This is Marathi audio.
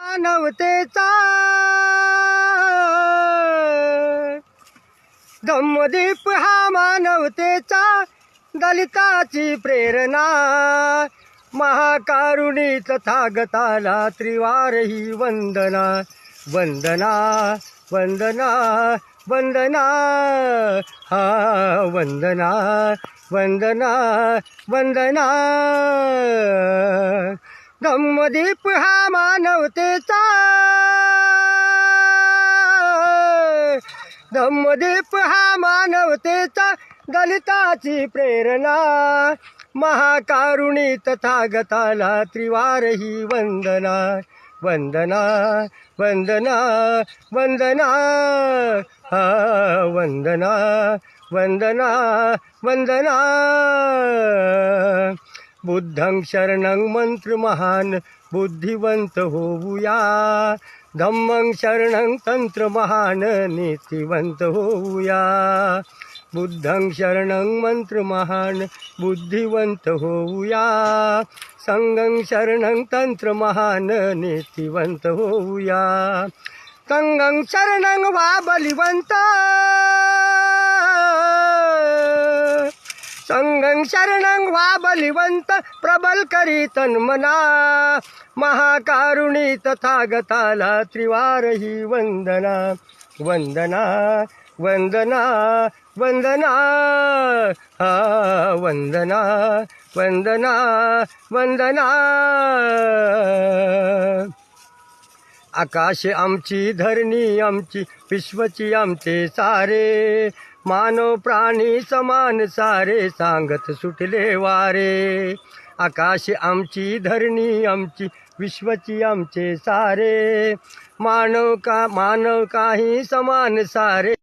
मानवतेचा धम्मदीप हा मानवतेचा दलिताची प्रेरणा. महाकारुणी तथागताला त्रिवार ही वंदना. वंदना वंदना वंदना. हा वंदना वंदना वंदना. धम्मदीप हा मानवतेचा. धम्मदीप हा मानवतेचा दलिताची प्रेरणा. महाकारुणी तथागताला त्रिवार ही वंदना वंदना वंदना वंदना. हा वंदना वंदना वंदना. बुद्धं शरणं मंत्रमहान् बुद्धिवंत होऊया. धम्मं शरणं तंत्रमहान् नीतिवंत होऊया. बुद्धं शरणं मंत्रमहान् बुद्धिवंत होऊया. संगं शरणं तंत्रमहान् नीतिवंत होऊया. कंगं शरणं वा बलिवंत शरणं शरणं वा बलिवंत प्रबल करी तन्मना महाकारुणी तथागताला त्रिवार ही वंदना. वंदना वंदना वंदना. हा वंदना वंदना वंदना. आकाश आमची धरणी आमची विश्वची आमचे सारे. मानव प्राणी समान सारे सांगत सुटले वारे. आकाश आमची धरणी आमची विश्वची आमचे सारे. मानव का मानव काही समान सारे.